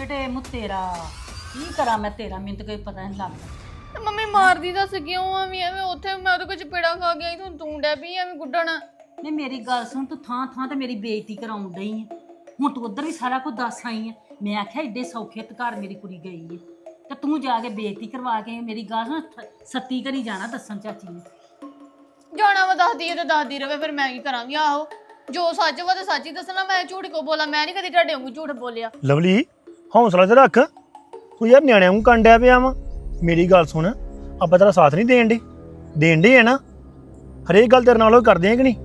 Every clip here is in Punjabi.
ਕਿਹੜੇ ਮੂੰ ਤੇਰਾ? ਕੀ ਕਰਾਂ ਮੈਂ ਤੇਰਾ? ਮੈਨੂੰ ਤਾਂ ਕੋਈ ਪਤਾ ਨਹੀਂ ਲੱਗਦਾ। ਤੇ ਮੰਮੀ ਮਾਰਦੀ ਦੱਸ ਕਿਉਂ? ਆ ਵੀ ਐਵੇਂ ਉੱਥੇ ਮੈਂ ਉਹਦੇ ਕੋਲ ਚਪੇੜਾ ਖਾ ਗਿਆ ਤੂੰ ਤੂੰ ਡੈ ਪਈ ਐਵੇਂ ਗੁੱਡਣਾ। ਨਹੀਂ ਮੇਰੀ ਗੱਲ ਸੁਣ ਤੂੰ ਥਾਂ ਥਾਂ ਤੇ ਮੇਰੀ ਬੇਇੱਜ਼ਤੀ ਕਰਾਉਣ ਡਈ ਹੈ ਹੁਣ ਤੂੰ ਉਧਰ ਵੀ ਸਾਰਾ ਕੁਝ ਦੱਸ ਆਈ ਹੈ ਮੈਂ ਆਖਿਆ ਏਡੇ ਸੌਖੇ ਤੇ ਘਰ ਮੇਰੀ ਕੁੜੀ ਗਈ ਹੈ ਤੇ ਤੂੰ ਜਾ ਕੇ ਬੇਇੱਜ਼ਤੀ ਕਰਵਾ ਕੇ ਮੇਰੀ ਗੱਲ ਸੁਣ ਥ- ਸੱਤੀ ਘਰੀ ਜਾਣਾ ਦੱਸਣ ਚਾਚੀ ਨੇ। ਜਾਣਾ ਵਾ ਦੱਸਦੀ ਹੈ ਤੇ ਦੱਸਦੀ ਰਵੇ ਫਿਰ ਮੈਂ ਕੀ ਕਰਾਂਗੀ? ਆਹੋ ਜੋ ਸੱਚ ਵਾ ਤੇ ਸੱਚ ਹੀ ਦੱਸਣਾ। ਮੈਂ ਝੂਠ ਕੋ ਬੋਲਾਂ? ਮੈਂ ਨਹੀਂ ਕਦੀ ਤੁਹਾਡੇ ਵਾਂਗੂ ਝੂਠ ਬੋਲਿਆ। ਲਵਲੀ? ਹੌਸਲਾ ਤੇ ਰੱਖ। ਤੂੰ ਯਾਰ ਨਿਆਣਿਆਂ ਨੂੰ ਕੰਡਿਆ ਪਿਆ ਵਾ। ਮੇਰੀ ਗੱਲ ਸੁਣ ਆਪਾਂ ਤੇਰਾ ਸਾਥ ਨਹੀਂ ਦੇਣ ਦੇ ਦੇਣ ਦੇ ਹੈ ਨਾ। ਹਰੇਕ ਗੱਲ ਤੇਰੇ ਨਾਲ ਉਹ ਕਰਦੇ ਆ ਕਿ ਨਹੀਂ?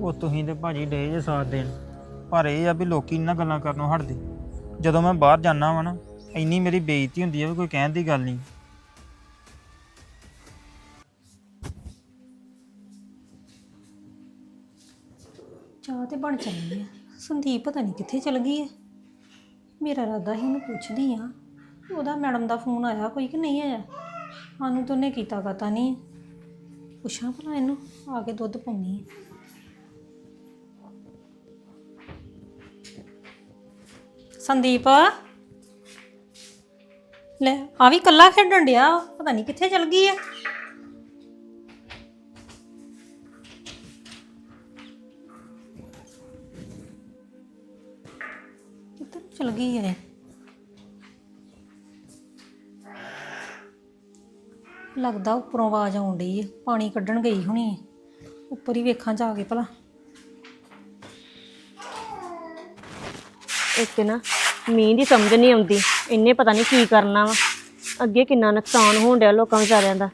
ਉਹ ਤੁਸੀਂ ਤੇ ਭਾਜੀ ਡੇ ਜੇ ਸਾਥ ਦੇਣ। ਪਰ ਇਹ ਆ ਵੀ ਲੋਕੀ ਇਹਨਾਂ ਗੱਲਾਂ ਕਰਨੋਂ ਹਟਦੇ। ਜਦੋਂ ਮੈਂ ਬਾਹਰ ਜਾਣਾ ਵਾ ਨਾ ਇੰਨੀ ਮੇਰੀ ਬੇਇੱਜ਼ਤੀ ਹੁੰਦੀ ਆ ਵੀ ਕੋਈ ਕਹਿਣ ਦੀ ਗੱਲ ਨਹੀਂ। ਚਾਹ ਤੇ ਬਣ ਚੱਲੀ ਆ। ਸੰਦੀਪ ਪਤਾ ਨਹੀਂ ਕਿੱਥੇ ਚਲ ਗਈ ਹੈ ਮੇਰਾ ਰਾਦਾ ਹੀ ਉਹਨੂੰ ਪੁੱਛਦੀ ਆ ਉਹਦਾ ਮੈਡਮ ਦਾ ਫੋਨ ਆਇਆ ਕੋਈ ਕਿ ਨਹੀਂ ਆਇਆ? ਸਾਨੂੰ ਤਾਂ ਉਹਨੇ ਕੀਤਾ ਕਤਾ ਨਹੀਂ। ਪੁੱਛਾਂ ਭਲਾ ਇਹਨੂੰ, ਆ ਕੇ ਦੁੱਧ ਪਾਉਣੀ ਸੰਦੀਪ? ਲੈ, ਆ ਵੀ ਕੱਲਾ ਖੇਡਣ ਡਿਆ? ਪਤਾ ਨਹੀਂ ਕਿੱਥੇ ਚਲ ਗਈ ਆ। ਚਲ ਗਈ ਹੈ ਲੱਗਦਾ ਉੱਪਰੋਂ ਆਵਾਜ਼ ਆਉਣ ਡਈ ਹੈ ਪਾਣੀ ਕੱਢਣ ਗਈ ਹੋਣੀ ਹੈ ਉੱਪਰ ਹੀ ਵੇਖਾਂ ਜਾ ਕੇ ਭਲਾ। ਇੱਕ ਨਾ, ਮੀਂਹ ਦੀ ਸਮਝ ਨਹੀਂ ਆਉਂਦੀ। ਇੰਨੇ ਪਤਾ ਨਹੀਂ ਕੀ ਕਰਨਾ ਵਾ। ਅੱਗੇ ਕਿੰਨਾ ਨੁਕਸਾਨ ਹੋਣ ਡਿਆ ਲੋਕਾਂ ਵਿਚਾਰਿਆਂ ਦਾ।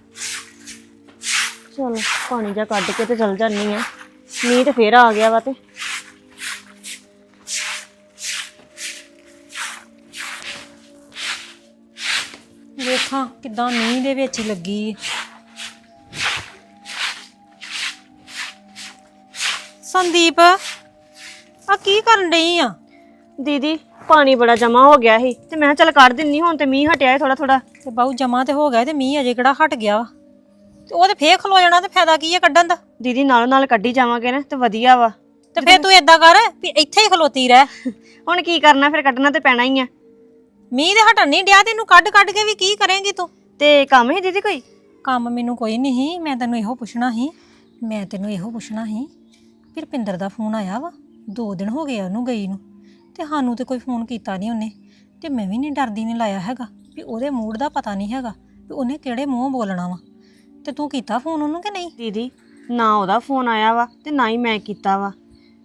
ਚਲ, ਪਾਣੀ ਜਾ ਕੱਢ ਕੇ ਤੇ ਚਲ ਜਾਨੀ ਆ। ਮੀਂਹ ਤੇ ਫੇਰ ਆ ਗਿਆ ਵਾ ਤੇ। ਵੇਖਾਂ ਕਿਦਾਂ ਮੀਂਹ ਦੇ ਵਿੱਚ ਹੀ ਲੱਗੀ। ਸੰਦੀਪ ਆ ਕੀ ਕਰਨ ਡਈ ਆ? ਦੀਦੀ ਪਾਣੀ ਬੜਾ ਜਮਾ ਹੋ ਗਿਆ ਸੀ ਤੇ ਮੈਂ ਚਲ ਕੱਢ ਦਿੰਨੀ ਹੁਣ ਤੇ ਮੀਂਹ ਹਟਿਆ ਥੋੜਾ ਥੋੜਾ ਤੇ ਬਾਹੂ ਜਮਾ ਤੇ ਹੋ ਗਿਆ ਤੇ ਮੀਂਹ ਅਜੇ ਕਿਹੜਾ ਹਟ ਗਿਆ ਵਾ? ਤੇ ਉਹ ਤੇ ਫੇਰ ਖਲੋ ਜਾਣਾ ਤੇ ਫਾਇਦਾ ਕੀ ਹੈ ਕੱਢਣ ਦਾ? ਦੀਦੀ ਨਾਲੋਂ ਨਾਲ ਕੱਢੀ ਜਾਵਾਂਗੇ ਨਾ ਤੇ ਵਧੀਆ ਵਾ। ਤੇ ਫੇਰ ਤੂੰ ਏਦਾਂ ਕਰ ਵੀ ਇੱਥੇ ਹੀ ਖਲੋਤੀ ਰਹਿ। ਹੁਣ ਕੀ ਕਰਨਾ ਫਿਰ ਕੱਢਣਾ ਤੇ ਪੈਣਾ ਹੀ ਆ। ਮੀਂਹ ਦੇ ਹਟਣ ਨਹੀਂ ਡਿਆ ਤੈਨੂੰ ਕੱਢ ਕੱਢ ਕੇ ਵੀ ਕੀ ਕਰੇਂਗੀ ਤੂੰ? ਤੇ ਕੰਮ ਹੈ ਦੀਦੀ ਕੋਈ? ਕੰਮ ਮੈਨੂੰ ਕੋਈ ਨਹੀਂ ਮੈਂ ਤੈਨੂੰ ਇਹੋ ਪੁੱਛਣਾ ਸੀ ਮੈਂ ਤੈਨੂੰ ਇਹੋ ਪੁੱਛਣਾ ਸੀ ਵੀ ਰੁਪਿੰਦਰ ਦਾ ਫੋਨ ਆਇਆ ਵਾ ਦੋ ਦਿਨ ਹੋ ਗਏ ਆ ਉਹਨੂੰ ਗਈ ਨੂੰ ਤੇ ਸਾਨੂੰ ਤੇ ਕੋਈ ਫੋਨ ਕੀਤਾ ਨਹੀਂ ਉਹਨੇ ਤੇ ਮੈਂ ਵੀ ਨਹੀਂ ਡਰਦੀ ਨਹੀਂ ਲਾਇਆ ਹੈਗਾ ਵੀ ਉਹਦੇ ਮੂਡ ਦਾ ਪਤਾ ਨਹੀਂ ਹੈਗਾ ਵੀ ਉਹਨੇ ਕਿਹੜੇ ਮੂੰਹ ਬੋਲਣਾ ਵਾ ਤੇ ਤੂੰ ਕੀਤਾ ਫੋਨ ਉਹਨੂੰ ਕਿ ਨਹੀਂ? ਦੀਦੀ ਨਾ ਉਹਦਾ ਫੋਨ ਆਇਆ ਵਾ ਤੇ ਨਾ ਹੀ ਮੈਂ ਕੀਤਾ ਵਾ।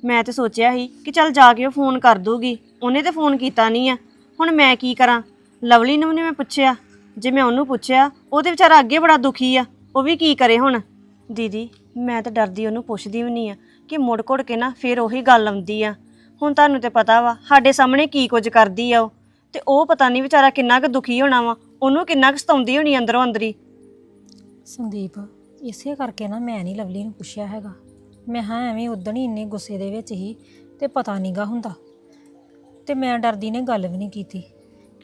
ਮੈਂ ਤੇ ਸੋਚਿਆ ਸੀ ਕਿ ਚੱਲ ਜਾ ਕੇ ਉਹ ਫੋਨ ਕਰ ਦੂਗੀ ਉਹਨੇ ਤੇ ਫੋਨ ਕੀਤਾ ਨਹੀਂ ਆ। ਹੁਣ ਮੈਂ ਕੀ ਕਰਾਂ? ਲਵਲੀ ਨੂੰ ਵੀ ਮੈਂ ਪੁੱਛਿਆ। ਜੇ ਮੈਂ ਉਹਨੂੰ ਪੁੱਛਿਆ, ਉਹ ਤੇ ਵਿਚਾਰਾ ਅੱਗੇ ਬੜਾ ਦੁਖੀ ਆ। ਉਹ ਵੀ ਕੀ ਕਰੇ ਹੁਣ? ਦੀਦੀ, ਮੈਂ ਤਾਂ ਡਰਦੀ ਉਹਨੂੰ ਪੁੱਛਦੀ ਵੀ ਨਹੀਂ ਆ ਕਿ ਮੁੜ ਘੁੜ ਕੇ ਨਾ ਫੇਰ ਉਹੀ ਗੱਲ ਆਉਂਦੀ ਆ। ਹੁਣ ਤੁਹਾਨੂੰ ਤੇ ਪਤਾ ਵਾ, ਸਾਡੇ ਸਾਹਮਣੇ ਕੀ ਕੁਝ ਕਰਦੀ ਆ ਉਹ। ਤੇ ਉਹ ਪਤਾ ਨਹੀਂ ਵਿਚਾਰਾ ਕਿੰਨਾ ਕੁ ਦੁਖੀ ਹੋਣਾ ਵਾ। ਉਹਨੂੰ ਕਿੰਨਾ ਕੁ ਸਤਾਉਂਦੀ ਹੋਣੀ ਅੰਦਰੋਂ ਅੰਦਰੀ। ਸੰਦੀਪ, ਇਸੇ ਕਰਕੇ ਨਾ ਮੈਂ ਨਹੀਂ ਲਵਲੀ ਨੂੰ ਪੁੱਛਿਆ ਹੈਗਾ। ਮੈਂ ਹਾਂ ਐਵੇਂ ਉਦਣ ਹੀ ਇੰਨੇ ਗੁੱਸੇ ਦੇ ਵਿੱਚ ਹੀ ਤੇ ਪਤਾ ਨਹੀਂਗਾ ਹੁੰਦਾ। ਤੇ ਮੈਂ ਡਰਦੀ ਨੇ ਗੱਲ ਵੀ ਨਹੀਂ ਕੀਤੀ।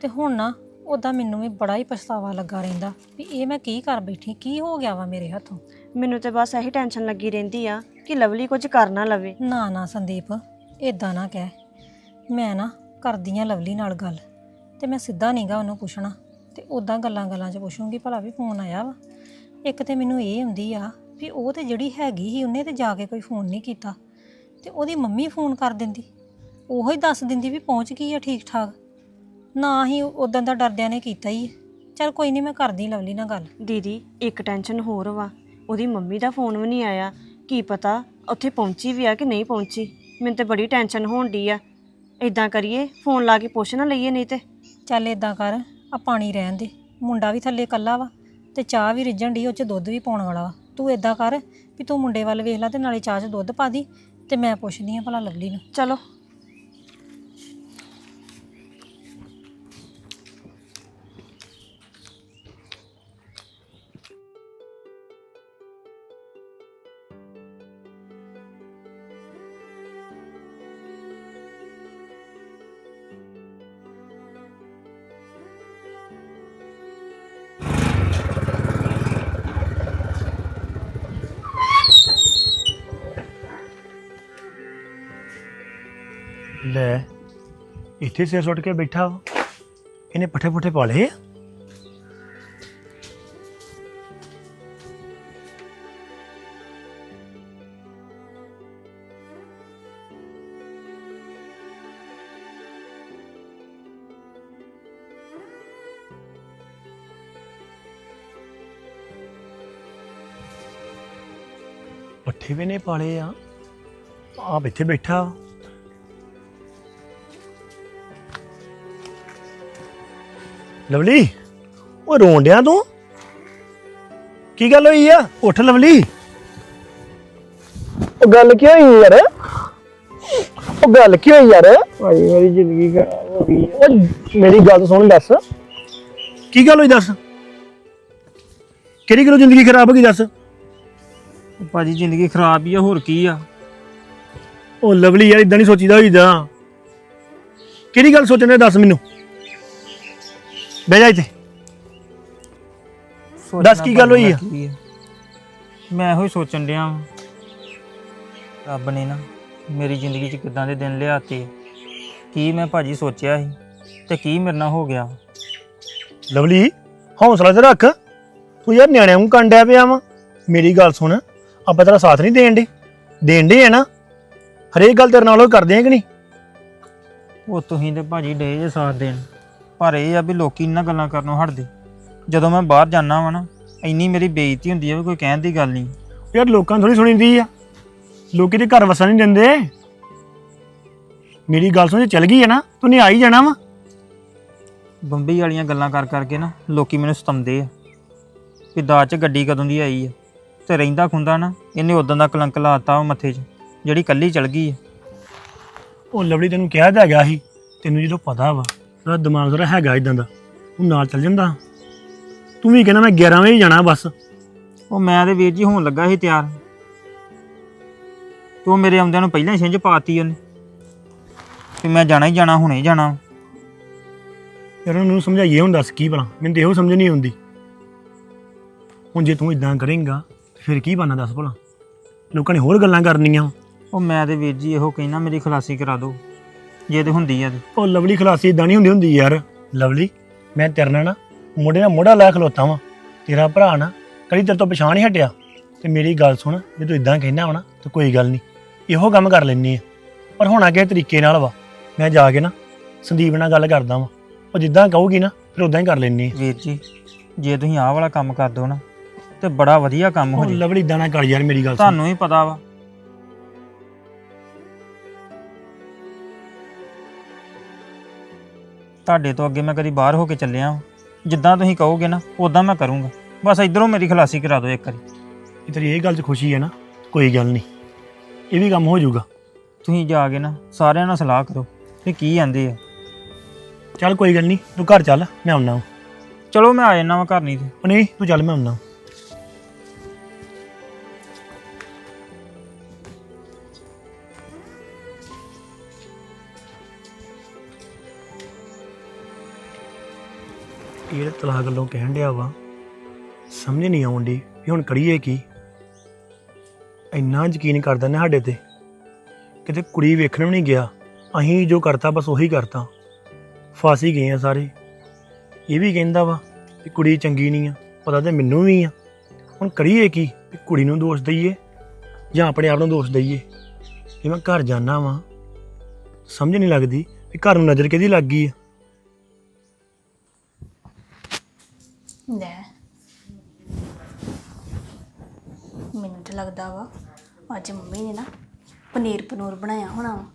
ਤੇ ਹੁਣ ਨਾ ਉਦਾਂ ਮੈਨੂੰ ਵੀ ਬੜਾ ਹੀ ਪਛਤਾਵਾ ਲੱਗਾ ਰਹਿੰਦਾ ਵੀ ਇਹ ਮੈਂ ਕੀ ਕਰ ਬੈਠੀ ਕੀ ਹੋ ਗਿਆ ਵਾ ਮੇਰੇ ਹੱਥੋਂ? ਮੈਨੂੰ ਤੇ ਬਸ ਇਹੀ ਟੈਨਸ਼ਨ ਲੱਗੀ ਰਹਿੰਦੀ ਆ ਕਿ ਲਵਲੀ ਕੁਝ ਕਰ ਨਾ ਲਵੇ। ਨਾ ਨਾ ਸੰਦੀਪ ਇਦਾਂ ਨਾ ਕਹਿ। ਮੈਂ ਨਾ ਕਰਦੀ ਆ ਲਵਲੀ ਨਾਲ ਗੱਲ ਤੇ ਮੈਂ ਸਿੱਧਾ ਨਹੀਂਗਾ ਉਹਨੂੰ ਪੁੱਛਣਾ ਤੇ ਉਦਾਂ ਗੱਲਾਂ ਗੱਲਾਂ 'ਚ ਪੁੱਛੂੰਗੀ ਭਲਾ ਵੀ ਫੋਨ ਆਇਆ ਵਾ। ਇੱਕ ਤੇ ਮੈਨੂੰ ਇਹ ਹੁੰਦੀ ਆ ਵੀ ਉਹ ਤੇ ਜਿਹੜੀ ਹੈਗੀ ਸੀ ਉਹਨੇ ਤੇ ਜਾ ਕੇ ਕੋਈ ਫੋਨ ਨਹੀਂ ਕੀਤਾ ਤੇ ਉਹਦੀ ਮੰਮੀ ਫੋਨ ਕਰ ਦਿੰਦੀ। ਉਹੋ ਹੀ ਦੱਸ ਦਿੰਦੀ ਵੀ ਪਹੁੰਚ ਗਈ ਆ ਠੀਕ ਠਾਕ ਨਾ ਹੀ ਉਦੋਂ ਦਾ ਡਰਦਿਆਂ ਨੇ ਕੀਤਾ ਹੀ। ਚੱਲ ਕੋਈ ਨਹੀਂ ਮੈਂ ਕਰਦੀ ਲਵਲੀ ਨਾਲ ਗੱਲ। ਦੀਦੀ ਇੱਕ ਟੈਨਸ਼ਨ ਹੋਰ ਵਾ। ਉਹਦੀ ਮੰਮੀ ਦਾ ਫੋਨ ਵੀ ਨਹੀਂ ਆਇਆ। ਕੀ ਪਤਾ ਉੱਥੇ ਪਹੁੰਚੀ ਵੀ ਆ ਕਿ ਨਹੀਂ ਪਹੁੰਚੀ? ਮੈਨੂੰ ਤੇ ਬੜੀ ਟੈਨਸ਼ਨ ਹੋਣ ਡਈ ਆ। ਇਦਾਂ ਕਰੀਏ ਫੋਨ ਲਾ ਕੇ ਪੁੱਛ ਨਾ ਲਈਏ ਨਹੀਂ ਤੇ। ਚੱਲ ਇਦਾਂ ਕਰ ਆ ਪਾਣੀ ਰਹਿਣ ਦੇ। ਮੁੰਡਾ ਵੀ ਥੱਲੇ ਕੱਲਾ ਵਾ ਤੇ ਚਾਹ ਵੀ ਰਿੱਝਣ ਦੀ ਉਹ ਚ ਦੁੱਧ ਵੀ ਪਾਉਣ ਵਾਲਾ ਵਾ। ਤੂੰ ਇਦਾਂ ਕਰ ਵੀ ਤੂੰ ਮੁੰਡੇ ਵੱਲ ਵੇਖ ਲੈ ਤੇ ਨਾਲੇ ਚਾਹ 'ਚ ਦੁੱਧ ਪਾ ਦੀ ਤੇ ਮੈਂ ਪੁੱਛਦੀ ਆ ਭਲਾ ਲਵਲੀ ਨੂੰ। ਚਲੋ। ਇੱਥੇ ਸਿਰ ਸੁੱਟ ਕੇ ਬੈਠਾ ਵਾ ਇਹਨੇ ਪੱਠੇ ਪੁੱਠੇ ਪਾ ਲਏ ਆ? ਪੱਠੇ ਵੀ ਨੇ ਪਾਲੇ ਆ ਆਪ ਇੱਥੇ ਬੈਠਾ ਵਾ। ਲਵਲੀ ਉਹ ਰੋਣ ਡਿਆ ਤੂੰ? ਕੀ ਗੱਲ ਹੋਈ ਆ? ਉੱਠ ਲਵਲੀ। ਉਹ ਗੱਲ ਕੀ ਹੋਈ ਯਾਰ? ਉਹ ਗੱਲ ਕੀ ਹੋਈ ਯਾਰ? ਭਾਈ ਮੇਰੀ ਜ਼ਿੰਦਗੀ ਖਰਾਬ ਹੋ ਗਈ ਉਹ ਮੇਰੀ ਗੱਲ ਸੁਣ ਦੱਸ। ਕੀ ਗੱਲ ਹੋਈ ਦੱਸ? ਕਿਹੜੀ ਗੱਲੋਂ ਜ਼ਿੰਦਗੀ ਖਰਾਬ ਹੋ ਗਈ ਦੱਸ? ਭਾਜੀ ਜ਼ਿੰਦਗੀ ਖਰਾਬ ਹੀ ਆ ਹੋਰ ਕੀ ਆ? ਉਹ ਲਵਲੀ ਯਾਰ ਇਦਾਂ ਨਹੀਂ ਸੋਚੀਦਾ ਹੋਈਦਾ। ਕਿਹੜੀ ਗੱਲ ਸੋਚਣ ਦੱਸ ਮੈਨੂੰ? ਬਹਿ ਜਾ ਇੱਥੇ। ਦੱਸ ਕੀ ਗੱਲ ਹੋਈ ਆ? ਕੀ ਮੈਂ ਇਹੋ ਹੀ ਸੋਚਣ ਡਿਆ ਵਾਂ। ਰੱਬ ਨੇ ਨਾ ਮੇਰੀ ਜ਼ਿੰਦਗੀ 'ਚ ਕਿਦਾਂ ਦੇ ਦਿਨ ਲਿਆਤੇ। ਕੀ ਮੈਂ ਭਾਜੀ ਸੋਚਿਆ ਸੀ ਤੇ ਕੀ ਮੇਰੇ ਨਾਲ ਹੋ ਗਿਆ। ਲਵਲੀ ਹੌਸਲਾ ਤੇ ਰੱਖ। ਤੂੰ ਯਾਰ ਨਿਆਣਿਆਂ ਨੂੰ ਕੰਡਿਆ ਪਿਆ ਵਾ। ਮੇਰੀ ਗੱਲ ਸੁਣ ਆਪਾਂ ਤੇਰਾ ਸਾਥ ਨਹੀਂ ਦੇਣ ਦੇ ਦੇਣ ਦੇ ਆ ਨਾ। ਹਰੇਕ ਗੱਲ ਤੇਰੇ ਨਾਲ ਉਹ ਕਰਦੇ ਆ ਕਿ ਨਹੀਂ? ਉਹ ਤੁਸੀਂ ਤੇ ਭਾਜੀ ਡੇ ਜੇ ਸਾਥ ਦੇਣ। ਪਰ ਇਹ ਆ ਵੀ ਲੋਕੀ ਇਹਨਾਂ ਗੱਲਾਂ ਕਰਨੋਂ ਹਟਦੇ। ਜਦੋਂ ਮੈਂ ਬਾਹਰ ਜਾਣਾ ਵਾ ਨਾ ਇੰਨੀ ਮੇਰੀ ਬੇਇੱਜ਼ਤੀ ਹੁੰਦੀ ਆ ਵੀ ਕੋਈ ਕਹਿਣ ਦੀ ਗੱਲ ਨਹੀਂ। ਯਾਰ ਲੋਕਾਂ ਥੋੜੀ ਸੁਣੀਦੀ ਆ। ਲੋਕੀ ਤੇ ਘਰ ਵਸਣ ਨਹੀਂ ਦਿੰਦੇ। ਮੇਰੀ ਗੱਲ ਸੁਣ ਜੇ ਚੱਲ ਗਈ ਹੈ ਨਾ ਤੂੰ ਨਹੀਂ ਆਈ ਜਾਣਾ ਵਾ। ਬੰਬਈ ਵਾਲੀਆਂ ਗੱਲਾਂ ਕਰ ਕਰਕੇ ਨਾ ਲੋਕੀ ਮੈਨੂੰ ਸਤਾਉਂਦੇ ਆ। ਕਿ ਦਾਜ 'ਚ ਗੱਡੀ ਕਦੋਂ ਦੀ ਆਈ ਆ। ਤੇ ਰਹਿੰਦਾ ਖੁੰਦਾ ਨਾ ਇਹਨੇ ਉਦੋਂ ਦਾ ਕਲੰਕ ਲਾਤਾ ਉਹ ਮੱਥੇ 'ਚ ਜਿਹੜੀ ਕੱਲੀ ਚਲ ਗਈ ਆ। ਉਹ ਲਵਲੀ ਤੈਨੂੰ ਕਿਹਾ ਤਾਂ ਹੈਗਾ ਸੀ ਤੈਨੂੰ ਜਦੋਂ ਪਤਾ ਵਾ ਤੇਰਾ ਦਿਮਾਗ ਜ਼ਰਾ ਹੈਗਾ ਇਦਾਂ ਦਾ। ਤੂੰ ਨਾਲ ਚੱਲ ਜਾਂਦਾ। ਤੂੰ ਵੀ ਕਹਿੰਦਾ ਮੈਂ 11 ਵਜੇ ਜਾਣਾ ਬਸ। ਉਹ ਮੈਂ ਤੇ ਵੀਰ ਜੀ ਹੋਣ ਲੱਗਾ ਸੀ ਤਿਆਰ। ਤੂੰ ਮੇਰੇ ਆਉਂਦਿਆਂ ਨੂੰ ਪਹਿਲਾਂ ਹੀ ਛਿੰਝ ਪਾਤੀ ਉਹਨੇ। ਕਿ ਮੈਂ ਜਾਣਾ ਹੀ ਜਾਣਾ ਹੁਣੇ ਹੀ ਜਾਣਾ। ਯਾਰ ਉਹਨੂੰ ਸਮਝਾਈਏ ਹੁਣ ਦੱਸ ਕੀ ਭਲਾ। ਮੈਨੂੰ ਤੇ ਇਹੋ ਸਮਝ ਨਹੀਂ ਆਉਂਦੀ। ਹੁਣ ਜੇ ਤੂੰ ਇਦਾਂ ਕਰੇਂਗਾ ਫਿਰ ਕੀ ਬਣਨਾ ਦੱਸ ਭਲਾ। ਲੋਕਾਂ ਨੇ ਹੋਰ ਗੱਲਾਂ ਕਰਨੀਆਂ। ਉਹ ਮੈਂ ਤੇ ਵੀਰ ਜੀ ਇਹੋ ਕਹਿਣਾ ਮੇਰੀ ਖਲਾਸੀ ਕਰਾ ਦਿਓ। ਜੇ ਤੇ ਹੁੰਦੀ ਆ ਤੇ। ਉਹ ਲਵਲੀ ਖਲਾਸੀ ਇਦਾਂ ਨਹੀਂ ਹੁੰਦੀ ਹੁੰਦੀ ਯਾਰ। ਲਵਲੀ ਮੈਂ ਤੇਰੇ ਨਾਲ ਨਾ ਮੋਢੇ ਨਾਲ ਮੋਢਾ ਲੈ ਖਲੋਤਾ ਵਾਂ। ਤੇਰਾ ਭਰਾ ਨਾ ਕਦੀ ਤੇਰੇ ਤੋਂ ਪਛਾਣ ਨਹੀਂ ਹਟਿਆ। ਤੇ ਮੇਰੀ ਗੱਲ ਸੁਣ ਜੇ ਤੂੰ ਇਦਾਂ ਕਹਿਣਾ ਨਾ ਤੇ ਕੋਈ ਗੱਲ ਨਹੀਂ ਇਹੋ ਕੰਮ ਕਰ ਲੈਣੀ ਆ। ਪਰ ਹੋਣਾ ਕਿਸ ਤਰੀਕੇ ਨਾਲ ਵਾ? ਮੈਂ ਜਾ ਕੇ ਨਾ ਸੰਦੀਪ ਨਾਲ ਗੱਲ ਕਰਦਾ ਵਾਂ। ਉਹ ਜਿੱਦਾਂ ਕਹੂਗੀ ਨਾ ਫਿਰ ਉਦਾਂ ਹੀ ਕਰ ਲੈਣੀ ਆ। ਵੀਰ ਜੀ ਜੇ ਤੁਸੀਂ ਆਹ ਵਾਲਾ ਕੰਮ ਕਰ ਦਿਓ ਨਾ ਤੇ ਬੜਾ ਵਧੀਆ ਕੰਮ ਹੋ ਉਹ ਜੇ। ਲਵਲੀ ਇਦਾਂ ਨਾ ਕਰ ਯਾਰ ਮੇਰੀ ਗੱਲ ਸੁਣ। ਤੁਹਾਨੂੰ ਹੀ ਪਤਾ ਵਾ ਤੁਹਾਡੇ ਤੋਂ ਅੱਗੇ ਮੈਂ ਕਦੀ ਬਾਹਰ ਹੋ ਕੇ ਚੱਲਿਆ ਵਾਂ। ਜਿੱਦਾਂ ਤੁਸੀਂ ਕਹੋਗੇ ਨਾ ਉਦਾਂ ਮੈਂ ਕਰੂੰਗਾ। ਬਸ ਇਧਰੋਂ ਮੇਰੀ ਖਲਾਸੀ ਕਰਾ ਦਿਓ ਇੱਕ ਵਾਰੀ। ਜੇ ਤੇਰੀ ਇਹ ਗੱਲ 'ਚ ਖੁਸ਼ੀ ਹੈ ਨਾ ਕੋਈ ਗੱਲ ਨਹੀਂ। ਇਹ ਵੀ ਕੰਮ ਹੋ ਜਾਊਗਾ। ਤੁਸੀਂ ਜਾ ਕੇ ਨਾ ਸਾਰਿਆਂ ਨਾਲ ਸਲਾਹ ਕਰੋ ਕਿ ਕੀ ਆਂਦੇ ਆ। ਚੱਲ ਕੋਈ ਗੱਲ ਨਹੀਂ ਤੂੰ ਘਰ ਚੱਲ ਮੈਂ ਆਉਣਾ ਚਲੋ ਮੈਂ ਆ ਜਾਣਾ ਵਾ ਘਰ ਨਹੀਂ ਤੇ। ਉਹ ਨਹੀਂ ਤੂੰ ਚੱਲ ਮੈਂ ਆਉਣਾ ਇਹ ਤਲਾਕ ਗੱਲੋਂ ਕਹਿਣ ਡਿਆ ਵਾ, ਸਮਝ ਨਹੀਂ ਆਉਂਦੀ ਵੀ ਹੁਣ ਕਰੀਏ ਕੀ। ਇੰਨਾ ਯਕੀਨ ਕਰਦਾ ਨਾ ਸਾਡੇ ਤੇ, ਕਿਤੇ ਕੁੜੀ ਵੇਖਣ ਵੀ ਨਹੀਂ ਗਿਆ, ਅਸੀਂ ਜੋ ਕਰਤਾ ਬਸ ਉਹੀ ਕਰਤਾ। ਫਾਸੀ ਗਏ ਆ ਸਾਰੇ। ਇਹ ਵੀ ਕਹਿੰਦਾ ਵਾ ਕਿ ਕੁੜੀ ਚੰਗੀ ਨਹੀਂ ਆ, ਪਤਾ ਤੇ ਮੈਨੂੰ ਵੀ ਆ। ਹੁਣ ਕਰੀਏ ਕੀ ਵੀ ਕੁੜੀ ਨੂੰ ਦੋਸ਼ ਦਈਏ ਜਾਂ ਆਪਣੇ ਆਪ ਨੂੰ ਦੋਸ਼ ਦਈਏ। ਜੇ ਮੈਂ ਘਰ ਜਾਣਾ ਵਾਂ। ਸਮਝ ਨਹੀਂ ਲੱਗਦੀ ਵੀ ਘਰ ਨੂੰ ਨਜ਼ਰ ਕਿਹਦੀ ਲੱਗ ਗਈ ਆ। ਲੈ। ਮੈਨੂੰ ਤਾਂ ਲੱਗਦਾ ਵਾ, ਅੱਜ ਮੰਮੀ ਨੇ ਨਾ ਪਨੀਰ ਪਨੂਰ ਬਣਾਇਆ ਹੋਣਾ ਵਾ।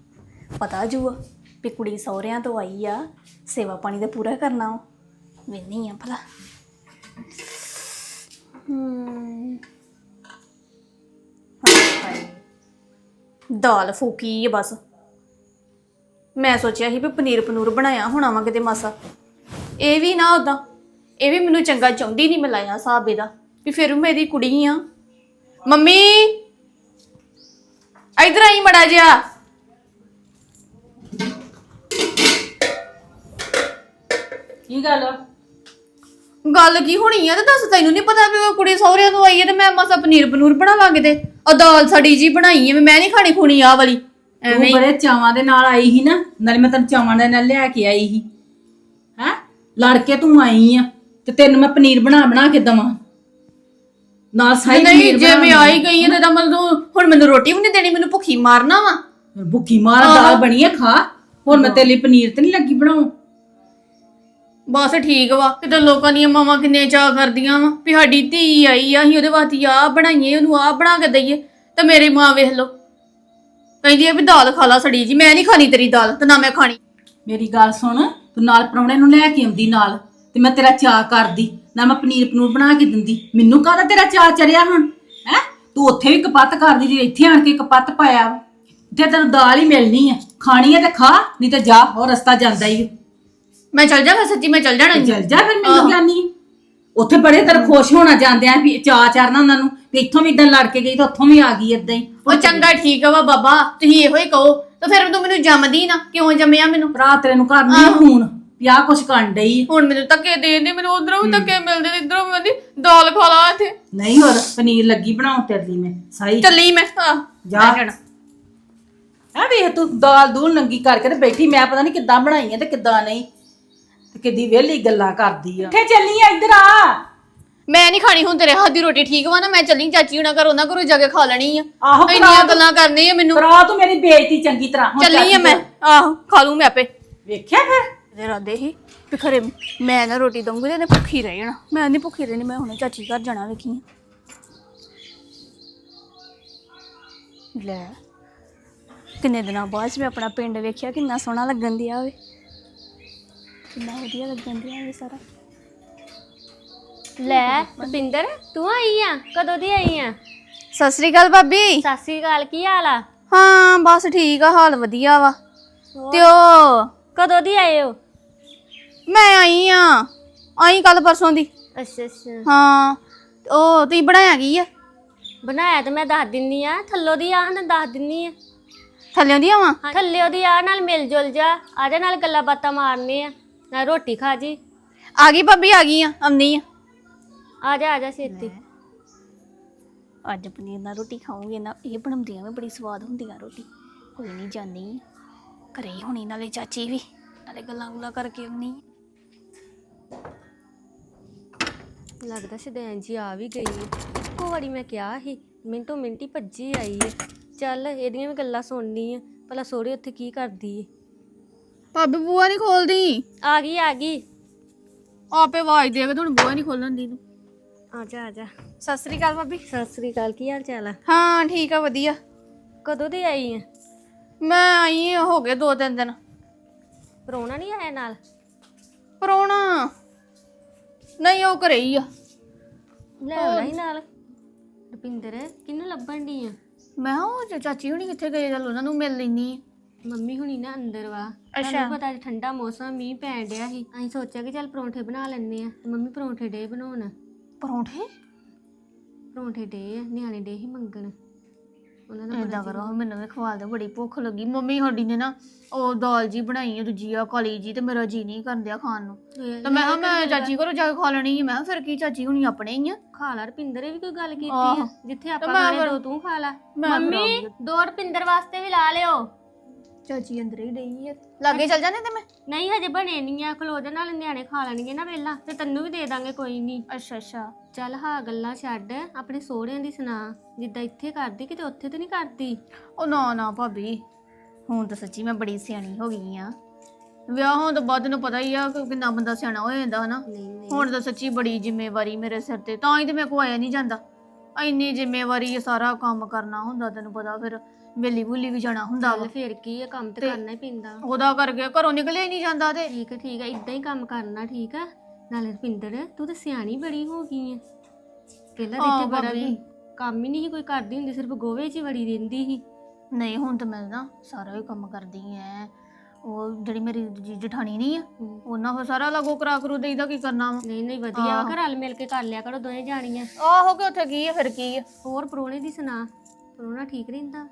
ਪਤਾ ਜੂਆ ਵੀ ਕੁੜੀ ਸਹੁਰਿਆਂ ਤੋਂ ਆਈ ਆ, ਸੇਵਾ ਪਾਣੀ ਦਾ ਪੂਰਾ ਕਰਨਾ ਵਾ। ਵੇਨੀ ਆ ਭਲਾ। ਹਮ। ਹਾਏ ਦਾਲ ਫੂਕੀ ਆ ਬਸ। ਮੈਂ ਸੋਚਿਆ ਸੀ ਵੀ ਪਨੀਰ ਪਨੂਰ ਬਣਾਇਆ ਹੋਣਾ ਵਾ ਕਿਤੇ ਮਾਸਾ। ਇਹ ਵੀ ਨਾ ਉਦਾਂ ਇਹ ਵੀ ਮੈਨੂੰ ਚੰਗਾ ਚਾਹੁੰਦੀ ਨਹੀਂ ਮਿਲਾਇਆ ਹਿਸਾਬ ਇਹਦਾ ਵੀ ਫਿਰ ਵੀ ਮੇਰੀ ਕੁੜੀ ਆ। ਮੰਮੀ ਇਧਰ ਆਈ ਮੜਾ ਜਿਆ ਕੀ ਗੱਲ? ਗੱਲ ਕੀ ਹੋਣੀ ਆ? ਤੇ ਦੱਸ ਤੈਨੂੰ ਨਹੀਂ ਪਤਾ ਵੀ ਉਹ ਕੁੜੀ ਸਹੁਰਿਆਂ ਤੋਂ ਆਈ ਹੈ ਤੇ ਮੈਂ ਮਸਾ ਪਨੀਰ ਪਨੂਰ ਬਣਾਵਾਂਗੇ ਤੇ। ਆ ਦਾਲ ਸੜੀ ਜੀ ਬਣਾਈ ਹੈ ਮੈਂ ਨਹੀਂ ਖਾਣੀ ਖੁਣੀ ਆ ਵਾਲੀ। ਐਵੇਂ ਹੀ। ਬੜੇ ਚਾਵਾਂ ਦੇ ਨਾਲ ਆਈ ਸੀ ਨਾ ਨਾਲੇ ਮੈਂ ਤੈਨੂੰ ਚਾਵਾਂ ਦੇ ਨਾਲ ਲਿਆ ਕੇ ਆਈ ਸੀ। ਹੈ? ਲੜ ਕੇ ਤੂੰ ਆਈ ਆ। ਤੇ ਤੈਨੂੰ ਮੈਂ ਪਨੀਰ ਬਣਾ ਬਣਾ ਕੇ ਦਵਾਂ। ਨਾਲ ਸਾਈ ਨਹੀਂ ਪਨੀਰ ਜੇ ਬਣਾ ਮੈਂ ਆਈ ਗਈ ਹਾਂ ਤਾਂ ਮਤਲਬ ਹੁਣ ਮੈਨੂੰ ਰੋਟੀ ਵੀ ਨਹੀਂ ਦੇਣੀ ਮੈਨੂੰ ਭੁੱਖੀ ਮਾਰਨਾ ਵਾ। ਭੁੱਖੀ ਮਾਰ ਦਾਲ ਬਣੀ ਆ ਖਾ। ਹੁਣ ਮੈਂ ਤੇਰੇ ਲਈ ਪਨੀਰ ਤੇ ਨਹੀਂ ਲੱਗੀ ਬਣਾਉਣ। ਬਸ ਠੀਕ ਵਾ ਕਿਤੇ ਲੋਕਾਂ ਦੀਆਂ ਮਾਵਾਂ ਕਿੰਨੇ ਚਾਹ ਕਰਦੀਆਂ ਵਾ ਵੀ ਸਾਡੀ ਧੀ ਆਈ ਆ ਅਸੀਂ ਉਹਦੇ ਵਾਸਤੇ ਆਹ ਬਣਾਈਏ ਉਹਨੂੰ ਆਹ ਬਣਾ ਕੇ ਦਈਏ ਤੇ ਮੇਰੀ ਮਾਂ ਵੇਖ ਲਓ। ਕਹਿੰਦੀ ਆ ਵੀ ਦਾਲ ਖਾ ਲਾ ਸੜੀ ਜੀ ਮੈਂ ਨਹੀਂ ਖਾਣੀ ਤੇਰੀ ਦਾਲ ਤੇ ਨਾ ਮੈਂ ਖਾਣੀ। ਮੇਰੀ ਗੱਲ ਸੁਣ ਤੂੰ ਨਾਲ ਪ੍ਰਾਹੁਣੇ ਨੂੰ ਲੈ ਕੇ ਆਉਂਦੀ ਨਾਲ। ਤੇ ਮੈਂ ਤੇਰਾ ਚਾਹ ਕਰਦੀ ਨਾ ਮੈਂ ਪਨੀਰ ਪਨੂਰ ਬਣਾ ਕੇ ਦਿੰਦੀ। ਮੈਨੂੰ ਕਾਹਦਾ ਤੇਰਾ ਚਾਹ ਚੜਿਆ ਹੁਣ? ਹੈ? ਤੂੰ ਉੱਥੇ ਵੀ ਕਪੱਤ ਕਰਦੀ ਜੇ ਇੱਥੇ ਆਣ ਕੇ ਕਪੱਤ ਪਾਇਆ। ਇੱਥੇ ਤੈਨੂੰ ਦਾਲ ਹੀ ਮਿਲਣੀ ਆ। ਖਾਣੀ ਆ ਤੇ ਖਾ ਨਹੀਂ ਤੇ ਜਾ ਉਹ ਰਸਤਾ ਜਾਂਦਾ ਹੀ ਮੈਂ ਚੱਲ ਜਾਵਾਂ ਸੱਚੀ ਮੈਂ ਚੱਲ ਜਾਣਾ। ਚੱਲ ਜਾ ਫਿਰ ਮੈਨੂੰ ਗਿਆਨੀ। ਉੱਥੇ ਬੜੇ ਤਰ ਖੁਸ਼ ਹੋਣਾ ਜਾਂਦੇ ਆ ਵੀ ਚਾਹ ਚੜਨਾ ਉਹਨਾਂ ਨੂੰ। ਵੀ ਇੱਥੋਂ ਵੀ ਇਦਾਂ ਲੜ ਕੇ ਗਈ ਤਾਂ ਉੱਥੋਂ ਵੀ ਆ ਗਈ ਇਦਾਂ ਹੀ। ਉਹ ਚੰਗਾ ਠੀਕ ਆ ਵਾ ਬਾਬਾ ਤੁਸੀਂ ਇਹੋ ਹੀ ਕਹੋ। ਤਾਂ ਫਿਰ ਤੂੰ ਮੈਨੂੰ ਜੰਮਦੀ ਨਾ ਕਿਉਂ ਜੰਮਿਆ ਮੈਨੂੰ? ਭਰਾ ਤੇਰੇ ਨੂੰ ਘਰ ਨਹੀਂ ਫੋਨ। ਵੀ ਆਹ ਕੁਛ ਕਰਨ ਡਈ ਆ। ਹੁਣ ਮੈਨੂੰ ਧੱਕੇ ਦੇ ਦੇ ਮੈਨੂੰ ਉਧਰੋਂ ਵੀ ਧੱਕੇ ਮਿਲਦੇ ਨੇ ਇਧਰੋਂ ਵੀ ਦਾਲ ਖਾ ਲਾ ਇੱਥੇ। ਨਹੀਂ ਹੋਰ ਪਨੀਰ ਲੱਗੀ ਬਣਾਉਣ ਤੇਰੇ ਲਈ ਮੈਂ ਸਾਈ ਚੱਲੀ ਮੈਂ ਆ ਜਾ। ਆ ਵੇਖ ਤੂੰ ਦਾਲ ਦੂਲ ਨੰਗੀ ਕਰਕੇ ਤੇ ਬੈਠੀ ਮੈਂ ਪਤਾ ਨਹੀਂ ਕਿੱਦਾਂ ਬਣਾਈ ਆ ਤੇ ਕਿੱਦਾਂ ਨਹੀਂ ਤੇ ਕਿੱਦੀ ਵਿਹਲੀ ਗੱਲਾਂ ਕਰਦੀ ਆ। ਕਿੱਥੇ ਚੱਲੀ ਆ ਇੱਧਰ ਆ। ਮੈਂ ਨਹੀਂ ਖਾਣੀ ਹੁਣ ਤੇਰੇ ਹੱਥ ਦੀ ਰੋਟੀ ਠੀਕ ਵਾ ਨਾ ਮੈਂ ਚੱਲੀ ਚਾਚੀ ਹੁਣਾਂ ਘਰ ਉਹਨਾਂ ਘਰੋਂ ਜਾ ਕੇ ਖਾ ਲੈਣੀ ਆ। ਆਹੋ ਇੰਨੀਆਂ ਭਰਾ ਗੱਲਾਂ ਕਰਨੀਆਂ ਮੈਨੂੰ। ਕਰਾ ਤੂੰ ਮੇਰੀ ਬੇਇੱਜ਼ਤੀ ਚੰਗੀ ਤਰ੍ਹਾਂ ਹੁਣ ਚੱਲੀ ਆ ਮੈਂ ਆਹੋ ਖਾ ਲੂੰ ਮੈਂ ਆਪੇ। ਵੇਖਿਆ ਫਿਰ? ਮੇਰੇ ਰਾਦੇ ਹੀ ਵੀ ਖਰੇ ਮੈਂ ਨਾ ਰੋਟੀ ਦਊਂਗੀ ਤੇ ਇਹਨੇ ਭੁੱਖੀ ਰਹਿ ਜਾਣਾ। ਮੈਂ ਨਹੀਂ ਭੁੱਖੀ ਰਹਿਣੀ ਮੈਂ ਹੁਣੇ ਚਾਚੀ ਘਰ ਜਾਣਾ ਵੇਖੀ ਲੈ ਕਿੰਨੇ ਦਿਨਾਂ ਬਾਅਦ 'ਚ ਮੈਂ ਆਪਣਾ ਪਿੰਡ ਵੇਖਿਆ ਕਿੰਨਾ ਸੋਹਣਾ ਲੱਗਣ ਦਿਆ ਵੇ। ਕਿੰਨਾ ਵਧੀਆ ਲੱਗਣ ਦਿਆ ਵੇ ਸਾਰਾ। ਲੈ ਰੁਪਿੰਦਰ ਤੂੰ ਆਈ ਆ? ਕਦੋਂ ਦੀ ਆਈ ਆ? ਸਤਿ ਸ੍ਰੀ ਅਕਾਲ ਭਾਬੀ। ਸਤਿ ਸ੍ਰੀ ਅਕਾਲ ਕੀ ਹਾਲ ਆ? ਹਾਂ ਬਸ ਠੀਕ ਆ ਹਾਲ ਵਧੀਆ ਵਾ। ਤੇ ਉਹ ਕਦੋਂ ਦੀ ਆਏ ਹੋ? ਮੈਂ ਆਈ ਆ। ਆਈ ਕੱਲ ਪਰਸੋਂ ਦੀ। ਅੱਛਾ ਅੱਛਾ। ਹਾਂ ਤੇ ਉਹ ਤੁਸੀਂ ਬਣਾਇਆ ਕੀ ਆ? ਬਣਾਇਆ ਤੇ ਮੈਂ ਦੱਸ ਦਿੰਨੀ ਆ। ਥੱਲੋਂ ਦੀ ਆ ਨਾ ਦੱਸ ਦਿੰਨੀ ਆ। ਥੱਲਿਆਂ ਦੀ ਆਵਾਂ? ਥੱਲਿਓ ਦੀ ਆ ਨਾਲ ਮਿਲ ਜੁਲ ਜਾ। ਆ ਜਾ ਨਾਲ ਗੱਲਾਂ ਬਾਤਾਂ ਮਾਰਨੇ ਆ। ਨਾਲ ਰੋਟੀ ਖਾ ਜੀ। ਆ ਗਈ ਭਾਬੀ ਆ ਗਈ ਆ ਆਉਂਦੀ ਆ। ਆ ਜਾ ਆ ਜਾ ਛੇਤੀ। ਅੱਜ ਪਨੀਰ ਨਾਲ ਰੋਟੀ ਖਾਉਂਗੀ ਨਾ ਇਹ ਬਣਾਉਂਦੀਆਂ ਵੀ ਬੜੀ ਸਵਾਦ ਹੁੰਦੀਆਂ ਰੋਟੀ। ਕੋਈ ਨਹੀਂ ਜਾਣੀ ਘਰੇ ਹੀ ਹੋਣੀ ਨਾਲੇ ਚਾਚੀ ਵੀ ਨਾਲੇ ਗੱਲਾਂ ਗੁੱਲਾਂ ਕਰਕੇ ਆਉਣੀ ਲੱਗਦਾ ਸ਼ਦੈਨ ਜੀ ਆ ਵੀ ਗਈ ਹੈ। ਇੱਕੋ ਵਾਰੀ ਮੈਂ ਕਿਹਾ ਸੀ ਮਿੰਟੋ ਮਿੰਟੀ ਭੱਜੀ ਆਈ ਹੈ। ਚੱਲ ਇਹਦੀਆਂ ਵੀ ਗੱਲਾਂ ਸੁਣਨੀ ਆ ਭਲਾ ਸੋਹਰੇ ਉੱਥੇ ਕੀ ਕਰਦੀ ਹੈ ਭਾਬੀ ਬੂਆ ਨਹੀਂ ਖੋਲਦੀ? ਆ ਗਈ ਆ ਗਈ। ਆਪੇ ਆਵਾਜ਼ ਦੇ ਕੇ ਤੁਹਾਨੂੰ ਬੂਆ ਨਹੀਂ ਖੋਲਣ ਦੀ। ਤੂੰ ਆ ਜਾ ਆ ਜਾ। ਸਤਿ ਸ੍ਰੀ ਅਕਾਲ ਭਾਬੀ। ਸਤਿ ਸ੍ਰੀ ਅਕਾਲ ਕੀ ਹਾਲ ਚਾਲ ਆ? ਹਾਂ ਠੀਕ ਆ ਵਧੀਆ। ਕਦੋਂ ਦੀ ਆਈ ਆ ਮੈਂ ਆਈ ਹੋ ਗਏ ਦੋ ਤਿੰਨ ਦਿਨ। ਪਰੋਣਾ ਨਹੀਂ ਆਇਆ ਨਾਲ? ਪਰੋਣਾ। ਨਹੀਂ ਉਹ ਘਰੇ ਹੀ ਆ। ਲੈ ਆਉਣਾ ਹੀ ਨਾਲ। ਰੁਪਿੰਦਰ ਕਿੰਨੂੰ ਲੱਭਣ ਦੀ ਆ? ਮੈਂ ਕਿਹਾ ਉਹ ਚ- ਚਾਚੀ ਹੁਣੀ ਕਿੱਥੇ ਗਏ? ਚੱਲ ਉਹਨਾਂ ਨੂੰ ਮਿਲ ਲੈਣੀ ਮੰਮੀ ਹੁਣੀ ਨਾ ਅੰਦਰ ਵਾ। ਅੱਛਾ। ਤੁਹਾਨੂੰ ਪਤਾ ਅੱਜ ਠੰਡਾ ਮੌਸਮ ਮੀਂਹ ਪੈਣ ਡਿਆ ਸੀ। ਅਸੀਂ ਸੋਚਿਆ ਕਿ ਚੱਲ ਪਰੌਂਠੇ ਬਣਾ ਲੈਣੇ ਆ। ਤੇ ਮੰਮੀ ਪਰੌਂਠੇ ਡੇ ਬਣਾਉਣ। ਪਰੌਂਠੇ? ਪਰੌਂਠੇ ਡੇ ਆ ਨਿਆਣੇ ਡੇ ਹੀ ਮੰਗਣ। ਉਹਨਾਂ ਦਾ ਏਦਾਂ ਕਰੋ ਮੈਨੂੰ ਵੀ ਖਵਾ ਦੇ ਬੜੀ ਭੁੱਖ ਲੱਗੀ। ਮੰਮੀ ਸਾਡੀ ਨੇ ਨਾ ਉਹ ਦਾਲ ਜੀ ਬਣਾਈ ਆ ਦੂਜੀ ਆ ਕਾਲੀ ਜੀ ਤੇ ਮੇਰਾ ਜੀ ਨਹੀਂ ਕਰਨ ਦਿਆ ਖਾਣ ਨੂੰ। ਤੇ ਮੈਂ ਕਿਹਾ ਮੈਂ ਚਾਚੀ ਘਰੋਂ ਜਾ ਕੇ ਖਾ ਲੈਣੀ ਆ ਮੈਂ ਕਿਹਾ ਫਿਰ ਕੀ ਚਾਚੀ ਹੁਣੀ ਆਪਣੇ ਹੀ ਆ। ਖਾ ਲਾ ਰੁਪਿੰਦਰ ਵੀ ਕੋਈ ਗੱਲ ਕੀਤੀ ਆਹੋ। ਆ ਜਿੱਥੇ ਆਪਾਂ ਮੈਂ ਖਾਣੇ ਫਿਰ- ਦੋ ਤੂੰ ਖਾ ਲਾ। ਮੈਂ ਫਿਰ ਮੰਮੀ। ਦੋ ਰੁਪਿੰਦਰ ਵਾਸਤੇ ਵੀ ਲਾ ਲਿਓ। ਚਾਚੀ ਅੰਦਰ ਹੀ ਡਈ ਆ। ਲਾਗੇ ਚੱਲ ਜਾਣੇ ਤੇ ਮੈਂ? ਨਹੀਂ ਹਜੇ ਬਣੇ ਨਹੀਂ ਆ ਖਲੋ ਜਾ ਨਾਲ ਨਿਆਣੇ ਖਾ ਲੈਣਗੇ ਨਾ ਪਹਿਲਾਂ ਤੇ ਤੈਨੂੰ ਵੀ ਦੇ ਦਾਂਗੇ ਕੋਈ ਨਹੀਂ ਅੱਛਾ ਅੱਛਾ। ਚੱਲ ਹਾਂ ਗੱਲਾਂ ਛੱਡ ਆਪਣੇ ਸੋਹਰਿਆਂ ਦੀ ਸੁਣਾ। ਜਿੱਦਾਂ ਇੱਥੇ ਕਰਦੀ ਕਿਤੇ ਉੱਥੇ ਤੇ ਨਹੀਂ ਕਰਦੀ? ਉਹ ਨਾ ਨਾ ਭਾਬੀ ਹੁਣ ਤਾਂ ਸੱਚੀ ਮੈਂ ਬੜੀ ਸਿਆਣੀ ਹੋ ਗਈ ਆ। ਵਿਆਹ ਹੋਣ ਤੋਂ ਬਾਅਦ ਨੂੰ ਪਤਾ ਹੀ ਆ ਕਿ ਕਿੰਨਾ ਬੰਦਾ ਸਿਆਣਾ ਹੋ ਜਾਂਦਾ ਹਨਾ। ਹੁਣ ਤਾਂ ਸੱਚੀ ਬੜੀ ਜ਼ਿੰਮੇਵਾਰੀ ਮੇਰੇ ਸਿਰ ਤੇ ਤਾਂ ਹੀ ਤੇ ਮੇਰੇ ਕੋ ਆਇਆ ਨਹੀਂ ਜਾਂਦਾ। ਇੰਨੀ ਜ਼ਿੰਮੇਵਾਰੀ ਸਾਰਾ ਕੰਮ ਕਰਨਾ ਹੁੰਦਾ ਤੈਨੂੰ ਪਤਾ ਫਿਰ। ਵੇਲੀ ਵੂਲੀ ਵੀ ਜਾਣਾ ਹੁੰਦਾ ਵਾ। ਚੱਲ ਫਿਰ ਕੀ ਆ ਕੰਮ ਤੇ ਤੇ- ਕਰਨਾ ਹੀ ਪੈਂਦਾ। ਉਹਦਾ ਕਰਕੇ ਘਰੋਂ ਨਿਕਲਿਆ ਹੀ ਨਹੀਂ ਜਾਂਦਾ ਤੇ। ਠੀਕ ਹੈ ਠੀਕ ਹੈ ਇਦਾਂ ਹੀ ਕੰਮ ਕਰਨਾ ਠੀਕ ਆ। ਨਾਲੇ ਰੁਪਿੰਦਰ ਤੂੰ ਤਾਂ ਸਿਆਣੀ ਬੜੀ ਹੋ ਗਈ ਹੈ ਪਹਿਲਾਂ ਤਾਂ ਹਾਂ, ਇੱਥੇ ਬੜਾ। ਵੀ ਕੰਮ ਹੀ ਨਹੀਂ ਸੀ ਕੋਈ ਕਰਦੀ ਹੁੰਦੀ ਸਿਰਫ ਗੋਵੇ 'ਚ ਹੀ ਵੜੀ ਰਹਿੰਦੀ ਸੀ। ਨਹੀਂ ਹੁਣ ਤਾਂ ਮੈਂ ਨਾ ਸਾਰਾ ਹੀ ਕੰਮ ਕਰਦੀ ਐ ਉਹ ਜਿਹੜੀ ਮੇਰੀ ਦੂਜੀ ਜਠਾਣੀ ਨਹੀਂ ਆ ਉਹਨਾਂ ਕੋ ਸਾਰਾ ਲਾਗੋ ਕਰਾ ਕਰੂ ਦੇਈਦਾ ਕੀ ਕਰਨਾ ਵਾ। ਨਹੀਂ ਨਹੀਂ ਵਧੀਆ ਵਾ ਆਹੋ। ਘਰ ਰਲ ਮਿਲ ਕੇ ਕਰ ਲਿਆ ਕਰੋ ਦੋਵੇਂ ਜਾਣੀਆਂ। ਆਹੋ ਕਿ ਉੱਥੇ ਕੀ ਆ ਫਿਰ ਕੀ ਆ? ਹੋਰ ਪਰੋਣੇ ਦੀ ਸੁਣਾ ਪਰੋਣਾ ਠੀਕ ਰਹਿੰਦਾ?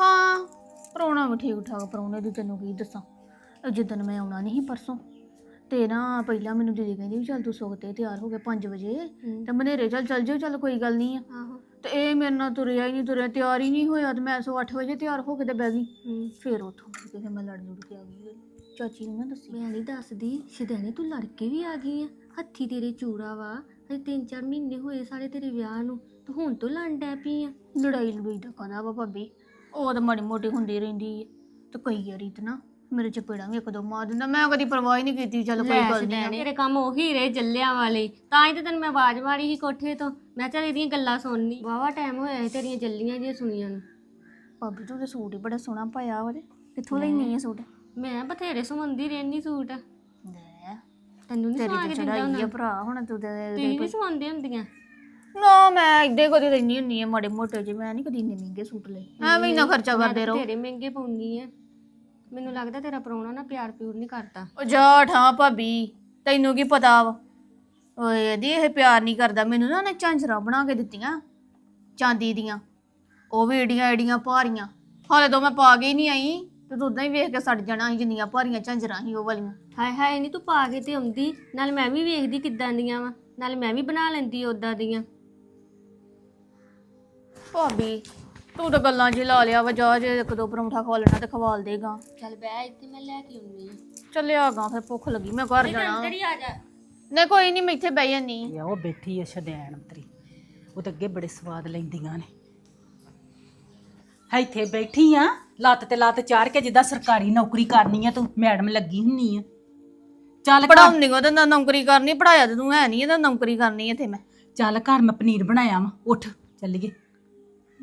ਹਾਂ ਪਰੋਣਾ ਵੀ ਠੀਕ ਠਾਕ ਪਰੋਣੇ ਦੀ ਤੈਨੂੰ ਕੀ ਦੱਸਾਂ? ਉਹ ਜਿੱਦਣ ਮੈਂ ਆਉਣਾ ਨਹੀਂ ਸੀ ਪਰਸੋਂ ਤੇ ਨਾ ਪਹਿਲਾਂ ਮੈਨੂੰ ਦੀਦੀ ਕਹਿੰਦੀ ਵੀ ਚੱਲ ਤੂੰ ਸੁੱਖ ਤੇ ਤਿਆਰ ਹੋ ਕੇ 5 ਵਜੇ ਤੇ ਮਨੇਰੇ ਚੱਲ ਚੱਲ ਜਿਓ ਚੱਲ ਕੋਈ ਗੱਲ ਨਹੀਂ ਆ। ਆਹੋ। ਤੇ ਇਹ ਮੇਰੇ ਨਾਲ ਤੁਰਿਆ ਹੀ ਨਹੀਂ ਤੁਰਿਆ ਤਿਆਰ ਹੀ ਨਹੀਂ ਹੋਇਆ ਤੇ ਮੈਂ ਸੋ 8 ਵਜੇ ਤਿਆਰ ਹੋ ਕੇ ਤੇ ਬਹਿ ਗਈ। ਹੂੰ। ਫੇਰ ਉੱਥੋਂ ਮੁੜ ਕੇ ਫਿਰ ਮੈਂ ਲੜ ਲੁੜ ਕੇ ਆ ਗਈ। ਚਾਚੀ ਨੂੰ ਮੈਂ ਦੱਸੀ। ਮੈਂ ਨਹੀਂ ਦੱਸਦੀ ਸ਼ਦੈਨੇ ਤੂੰ ਲੜ ਕੇ ਵੀ ਆ ਗਈ ਆ। ਹੱਥੀ ਤੇਰੇ ਚੂੜਾ ਵਾ ਅਜੇ 3-4 ਮਹੀਨੇ ਹੋਏ ਸਾਰੇ ਤੇਰੇ ਵਿਆਹ ਨੂੰ ਤੂੰ ਹੁਣ ਤੋਂ ਲੜਨ ਡੈ ਪਈ ਆ। ਲੜਾਈ ਲੜੂਈ ਦਾ ਕਾਹਦਾ ਵਾ ਭਾਬੀ। ਉਹ ਤਾਂ ਮਾੜੀ ਮੋਟੀ ਹੁੰਦੀ ਰਹਿੰਦੀ ਹੈ ਤੇ ਕਈ ਵਾਰੀ ਤਾਂ ਨਾ ਮੇਰੇ ਚਪੇੜਾਂ ਵੀ ਇੱਕ ਦੋ ਮਾਰ ਦਿੰਦਾ। ਮੈਂ ਕਦੀ ਪਰਵਾਹ ਹੀ ਨਹੀਂ ਕੀਤੀ ਚੱਲ ਕੋਈ ਗੱਲ ਨਹੀਂ ਤੇਰੇ ਕੰਮ ਉਹੀ ਰਹੇ ਜੱਲਿਆਂ ਵਾਲੇ। ਤਾਂ ਹੀ ਤੇ ਤੈਨੂੰ ਮੈਂ ਆਵਾਜ਼ ਮਾਰੀ ਸੀ ਕੋਠੇ ਤੋਂ। ਮੈਂ ਚੱਲ ਇਹਦੀਆਂ ਗੱਲਾਂ ਸੁਣਨੀ। ਵਾਵਾ ਟਾਈਮ ਹੋਇਆ ਸੀ ਤੇਰੀਆਂ ਜੱਲੀਆਂ ਜਿਹੀਆਂ ਸੁਣੀਆਂ ਨੂੰ। ਭਾਬੀ ਤੂੰ ਤੇ ਸੂਟ ਹੀ ਬੜਾ ਸੋਹਣਾ ਪਾਇਆ ਵਾ ਤੇ। ਕਿੱਥੋਂ ਲੈਣੀ ਹੈ ਸੂਟ? ਮੈਂ ਬਥੇਰੇ ਸੁਮੰਦੀ ਰਹਿੰਦੀ ਸੂਟ। ਲੈ। ਤੈਨੂੰ ਨਹੀਂ ਸੁਣਾ ਤੇ ਕੇ ਦਿੰਦਾ ਹੁੰਦਾ। ਭਰਾ ਹੁਣ ਤੂੰ ਤੇ ਤੁਸੀਂ ਵੀ ਸੁਣਦੇ ਹੁੰਦੀਆਂ। ਨਾ ਮੈਂ ਇੱਦੇ ਕਦੀ ਲੈਣੀ ਹੁੰਨੀ ਆ ਮਾੜੇ ਮੋਟੇ ਜੇ ਮੈਂ ਨਹੀਂ ਕਦੀ ਇੰਨੇ ਮਹਿੰਗੇ ਸੂਟ ਲਏ। ਐਵੇਂ ਇੰਨਾ ਖਰਚਾ ਕਰਦੇ ਰਹੋ। ਤੇਰੇ ਮਹਿੰਗੇ ਪਾਉਂਦੀ ਆ। ਮੈਨੂੰ ਲੱਗਦਾ ਤੇਰਾ ਪ੍ਰਾਹੁਣਾ ਨਾ ਪਿਆਰ ਪਿਉਰ ਨਹੀਂ ਕਰਦਾ। ਉਹ ਜਾ ਠਾਂ ਭਾਬੀ ਤੈਨੂੰ ਕੀ ਪਤਾ ਵਾ? ਓਏ ਇਹਦੀ ਇਹ ਪਿਆਰ ਨਹੀਂ ਕਰਦਾ। ਮੈਨੂੰ ਨਾ ਉਹਨੇ ਝਾਂਜਰਾਂ ਬਣਾ ਕੇ ਦਿੱਤੀਆਂ ਚਾਂਦੀ ਦੀਆਂ। ਉਹ ਵੀ ਏਡੀਆਂ ਏਡੀਆਂ ਭਾਰੀਆਂ। ਹਾਲੇ ਤੋਂ ਮੈਂ ਪਾ ਕੇ ਹੀ ਨਹੀਂ ਆਈ। ਤੇ ਤੂੰ ਉਦਾਂ ਹੀ ਵੇਖ ਕੇ ਸੜ ਜਾਣਾ ਸੀ ਜਿੰਨੀਆਂ ਭਾਰੀਆਂ ਝਾਂਜਰਾਂ ਸੀ ਉਹ ਵਾਲੀਆਂ। ਹਾਏ ਹਾਏ ਨਹੀਂ ਤੂੰ ਪਾ ਕੇ ਤੇ ਆਉਂਦੀ। ਨਾਲ ਮੈਂ ਵੀ ਵੇਖਦੀ ਕਿੱਦਾਂ ਦੀਆਂ ਵਾ। ਨਾਲ ਮੈਂ ਵੀ ਬਣਾ ਲੈਂਦੀ ਉਦਾਂ ਦੀਆਂ। ਭਾਬੀ ਤੂੰ ਤਾਂ ਗੱਲਾਂ ਹੀ ਲਾ ਲਿਆ ਵਾ ਜਾ ਜੇ ਇੱਕ ਦੋ ਪਰੌਂਠਾ ਖਵਾ ਲੈਣਾ ਤੇ ਖਵਾਲ ਦੇਗਾ। ਚੱਲ ਬਹਿ ਇੱਥੇ ਮੈਂ ਲੈ ਕੇ ਆਉਂਦੀ ਆ ਚੱਲਿਆ ਗਾ ਫਿਰ ਭੁੱਖ ਲੱਗੀ ਮੈਂ ਘਰ ਜਾਣਾ। ਅੰਦਰ ਹੀ ਆ ਜਾ। ਨਹੀਂ ਕੋਈ ਨਹੀਂ ਮੈਂ ਇੱਥੇ ਬਹਿ ਜਾਨੀ ਆਂ। ਇਹ ਉਹ ਬੈਠੀ ਐ ਸ਼ਦੈਣ ਤਰੀ। ਉਹ ਤਾਂ ਅੱਗੇ ਬੜੇ ਸਵਾਦ ਲੈਂਦੀਆਂ ਨੇ। ਹੈ ਇੱਥੇ ਬੈਠੀ ਆ ਲੱਤ ਤੇ ਲੱਤ ਚਾੜ ਕੇ ਜਿੱਦਾਂ ਸਰਕਾਰੀ ਨੌਕਰੀ ਕਰਨੀ ਆ ਤੂੰ ਮੈਡਮ ਲੱਗੀ ਹੁੰਨੀ ਆ। ਚੱਲ ਘਰ ਪੜਾਉਣੀ ਉਹਦਾ ਨਾ ਨੌਕਰੀ ਕਰਨੀ ਪੜਾਇਆ ਤੇ ਤੂੰ ਹੈ ਨਹੀਂ ਇਹਦਾ ਨੌਕਰੀ ਕਰਨੀ ਇੱਥੇ ਮੈਂ। ਚੱਲ ਘਰ ਮੈਂ ਪਨੀਰ ਬਣਾਇਆ ਵਾ ਉੱਠ ਚੱਲੀਏ।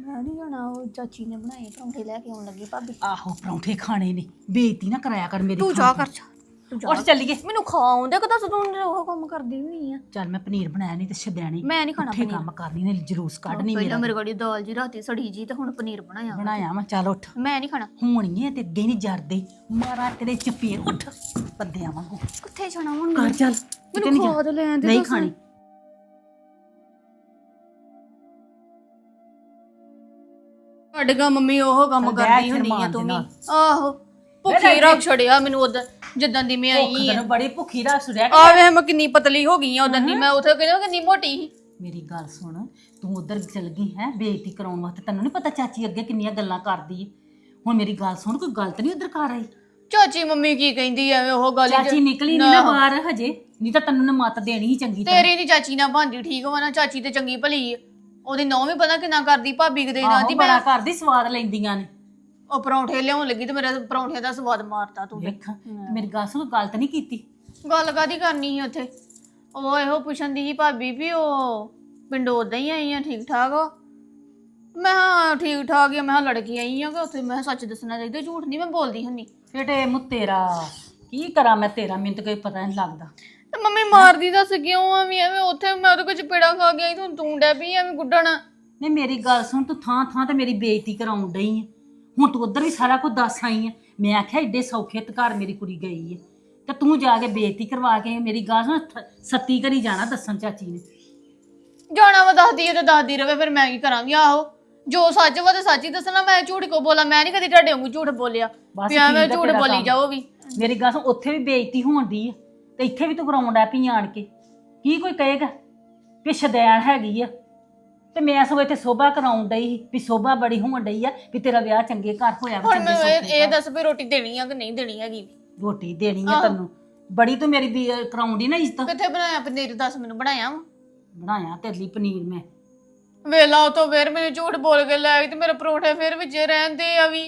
ਮੈਂ ਨਹੀਂ ਜਾਣਾ ਉਹ ਚਾਚੀ ਨੇ ਬਣਾਏ ਪਰੌਂਠੇ ਲੈ ਕੇ ਆਉਣ ਲੱਗੀ ਭਾਬੀ। ਆਹੋ ਪਰੌਂਠੇ ਖਾਣੇ ਨੇ। ਬੇਇੱਜ਼ਤੀ ਨਾ ਕਰਾਇਆ ਕਰ ਮੇਰੀ ਤੂੰ ਜਾ। ਕਰ। ਜਾ ਤੂੰ ਜਾ ਉੱਠ ਚੱਲੀਏ। ਮੈਨੂੰ ਖਾਉਂਦੇ ਕਦਾ ਤੂੰ ਉਹ ਕੰਮ ਕਰਦੀ ਨਹੀਂ ਆ। ਚੱਲ ਮੈਂ ਪਨੀਰ ਬਣਾਇਆ ਨਹੀਂ ਤੇ ਸ਼ਦੈਣੀ ਮੈਂ ਨਹੀਂ ਖਾਣਾ ਪਨੀਰ। ਕੰਮ ਕਰਨੀ ਨੇ ਜਲੂਸ ਕੱਢਣੀ ਪਹਿਲਾਂ ਮੇਰਾ। ਮੇਰੇ ਕੋਲ ਦਾਲ ਜੀ ਰਾਤੀ ਸੜੀ ਜੀ ਤੇ ਹੁਣ ਪਨੀਰ ਬਣਾਇਆ। ਬਣਾਇਆ ਵਾ ਚੱਲ ਉੱਠ। ਮੈਂ ਨਹੀਂ ਖਾਣਾ। ਹੋਣੀ ਐ ਤੇ ਅੱਗੇ ਨਹੀਂ ਜਰਦੇ। ਮਾਰਾ ਤੇਰੇ ਚਪੇੜ ਉੱਠ। ਬੰਦਿਆਂ ਵਾਂਗੂ। ਕਿੱਥੇ ਜਾਣਾ ਹੁਣ ਘਰ ਚੱਲ। ਮੈਨੂੰ ਨਹੀਂ ਖਾ ਤਾਂ ਲੈਣ ਦੇ ਨਹੀਂ। ਖਾਣੀ। ਸਾਡੇ ਗਾ ਮੰਮੀ ਉਹ ਕੰਮ ਬਹਿ ਕਰਦੀ ਇੱਥੇ ਹੁੰਦੀ ਆ ਤੂੰ ਦੇ ਵੀ। ਨਾਲ। ਆਹੋ ਭੁੱਖੀ ਰੱਖ ਛੜਿਆ ਮੈਨੂੰ ਉਦੋਂ ਜਿੱਦਾਂ ਦੀ ਮੈਂ ਆਈ ਆ। ਤੈਨੂੰ ਬੜੀ ਭੁੱਖੀ ਦਾ ਸੁਰਿਆ ਆ ਵੇ ਮੈਂ ਕਿੰਨੀ ਪਤਲੀ ਹੋ ਗਈ ਆ ਉਦੋਂ ਦੀ। ਮੈਂ ਉੱਥੇ ਕਿਹਨੇ ਕਿੰਨੀ ਮੋਟੀ ਸੀ? ਮੇਰੀ ਗੱਲ ਸੁਣ ਤੂੰ ਉਧਰ ਚਲ ਗਈ ਹੈ ਬੇਇੱਜ਼ਤੀ ਕਰਾਉਣ ਵਾਸਤੇ। ਤੈਨੂੰ ਨਹੀਂ ਪਤਾ ਚਾਚੀ ਅੱਗੇ ਕਿੰਨੀਆਂ ਗੱਲਾਂ ਕਰਦੀ ਏ। ਹੁਣ ਮੇਰੀ ਗੱਲ ਸੁਣ ਕੋਈ ਗਲਤ ਨਹੀਂ ਉਧਰ ਕਰ ਆਈ? ਚਾਚੀ ਮੰਮੀ ਕੀ ਕਹਿੰਦੀ ਐਵੇਂ ਉਹ ਗੱਲ ਹੀ ਚਾਚੀ ਨਿਕਲੀ ਨਹੀਂ ਨਾ ਬਾਹਰ ਹਜੇ। ਨਹੀਂ ਤਾਂ ਤੈਨੂੰ ਨੇ ਮੱਤ ਦੇਣੀ ਹੀ ਚੰਗੀ ਤਰ੍ਹਾਂ। ਤੇਰੀ ਦੀ ਚਾਚੀ ਨਾ ਭਾਂਦੀ ਠੀਕ ਵਾ ਨਾ? ਚਾਚੀ ਤੇ ਚੰਗੀ ਭਲੀ ਆ। ਉਹਦੀ ਨੌਂ ਵੀ ਪਤਾ ਕਿੰਨਾ ਕਰਦੀ ਭਾਬੀ ਕਦੇ ਨਾ ਆਹੋ, ਦੀ ਬੜਾ ਕਰਦੀ ਸਵਾਦ ਲੈਂਦੀਆਂ ਨੇ। ਉਹ ਪਰੌਂਠੇ ਲਿਆਉਣ ਲੱਗੀ ਤੇ ਮੇਰੇ ਪਰੌਂਠੇ ਦਾ ਸਵਾਦ ਮਾਰਤਾ ਤੂੰ ਤੇ। ਵੇਖ ਮੇਰੀ ਗੱਲ ਸੁਣ ਗਲਤ ਨਹੀਂ ਕੀਤੀ। ਗੱਲ ਕਾਦੀ ਕਰਨੀ ਸੀ ਉੱਥੇ? ਉਹ ਇਹੋ ਪੁੱਛਣ ਦੀ ਸੀ ਭਾਬੀ ਵੀ ਉਹ ਪਿੰਡੋਂ ਉਦਾਂ ਹੀ ਆਈ ਆ ਠੀਕ ਠਾਕ ਆ ਮੈਂ ਹਾਂ ਠੀਕ ਠਾਕ ਹੀ ਆ ਮੈਂ ਕਿਹਾ ਲੜਕੀ ਆਈ ਆ ਕਿ ਉੱਥੇ? ਮੈਂ ਕਿਹਾ ਸੱਚ ਦੱਸਣਾ ਚਾਹੀਦਾ ਝੂਠ ਨਹੀਂ ਮੈਂ ਬੋਲਦੀ ਹੁੰਨੀ। ਫੇਟੇ ਮੁ ਤੇਰਾ ਕੀ ਕਰਾਂ ਮੈਂ ਤੇਰਾ? ਮੈਨੂੰ ਤਾਂ ਕੋਈ ਪਤਾ ਨਹੀਂ ਲੱਗਦਾ। ਤੇ ਮੰਮੀ ਮਾਰਦੀ ਦੱਸ ਕਿਉਂ ਆ ਵੀ ਐਵੇਂ ਉੱਥੇ ਮੈਂ ਉਹਦੇ ਕੁਝ ਪੇੜਾ ਖਾ ਆਈ ਤੂੰ ਤੂੰ ਡੈ ਪਈ ਐਵੇਂ ਗੁੱਡਣ। ਨਹੀਂ ਮੇਰੀ ਗੱਲ ਸੁਣ ਤੂੰ ਥਾਂ ਥਾਂ ਤੇ ਮੇਰੀ ਬੇਇੱਜ਼ਤੀ ਕਰਾਉਣ ਡਈ ਹੈ ਹੁਣ ਤੂੰ ਉਧਰ ਵੀ ਸਾਰਾ ਕੁਝ ਦੱਸ ਆਈ ਹੈ ਮੈਂ ਆਖਿਆ ਏਡੇ ਸੌਖੇ ਤੇ ਘਰ ਮੇਰੀ ਕੁੜੀ ਗਈ ਹੈ ਤੇ ਤੂੰ ਜਾ ਕੇ ਬੇਇੱਜ਼ਤੀ ਕਰਵਾ ਕੇ ਮੇਰੀ ਗੱਲ ਸੁਣ ਥ- ਸੱਤੀ ਘਰੀ ਜਾਣਾ ਦੱਸਣ ਚਾਚੀ ਨੇ। ਜਾਣਾ ਵਾ ਦੱਸਦੀ ਤੇ ਦੱਸਦੀ ਰਵੇ ਫਿਰ ਮੈਂ ਕੀ ਕਰਾਂਗੀ? ਆਹੋ ਜੋ ਸੱਚ ਵਾ ਤੇ ਸੱਚ ਹੀ ਦੱਸਣਾ। ਮੈਂ ਝੂਠ ਕੋ ਬੋਲਾਂ? ਮੈਂ ਨਹੀਂ ਕਦੀ ਤੁਹਾਡੇ ਵਾਂਗੂ ਝੂਠ ਬੋਲਿਆ। ਬਸ ਵੀ ਐਵੇਂ ਠੀਕ ਆ ਝੂਠ ਤੇਰਾ ਬੋਲੀ ਕੰਮ। ਜਾਓ ਵੀ। ਮੇਰੀ ਗੱਲ ਸੁਣ ਉੱਥੇ ਵੀ ਬੇਇੱਜ਼ਤੀ ਹੋਣ ਦੀ ਹੈ ਤੇ ਇੱਥੇ ਵੀ ਤੂੰ ਕਰਾਉਣ ਡੈ ਪਈ ਆਣ ਕੇ। ਕੀ ਕੋਈ ਕਹੇਗਾ ਵੀ ਸ਼ਦੈਣ ਹੈਗੀ ਆ। ਤੇ ਮੈਂ ਸਗੋਂ ਇੱਥੇ ਸੋਭਾ ਕਰਾਉਣ ਡਈ ਸੀ ਵੀ ਸੋਭਾ ਬੜੀ ਹੋਣ ਡਈ ਆ ਵੀ ਤੇਰਾ ਵਿਆਹ ਚੰਗੇ ਘਰ ਹੋਇਆ ਵਾ, ਹੁਣ ਚੰਗੇ ਮੈਨੂੰ ਇਹ ਸੌਖੇ ਇਹ ਘਰ। ਦੱਸ ਵੀ ਰੋਟੀ ਦੇਣੀ ਆ ਕਿ ਨਹੀਂ ਦੇਣੀ ਹੈਗੀ? ਰੋਟੀ ਦੇਣੀ ਆ ਤੈਨੂੰ। ਬੜੀ ਤੂੰ ਮੇਰੀ ਵੀ ਕਰਾਉਂਦੀ ਨਾ ਇੱਜ਼ਤ। ਕਿੱਥੇ ਬਣਾਇਆ ਪਨੀਰ? ਦੱਸ ਮੈਨੂੰ ਬਣਾਇਆ ਵਾ। ਬਣਾਇਆ ਤੇਰੇ ਲਈ ਪਨੀਰ ਮੈਂ। ਵੇਲਾ ਉਤੋਂ ਫੇਰ ਮੈਨੂੰ ਝੂਠ ਬੋਲ ਕੇ ਲੈ ਗਈ ਤੇ ਮੇਰੇ ਪਰੌਂਠੇ ਫੇਰ ਵਿੱਚ ਰਹਿੰਦੇ ਆ ਵੀ।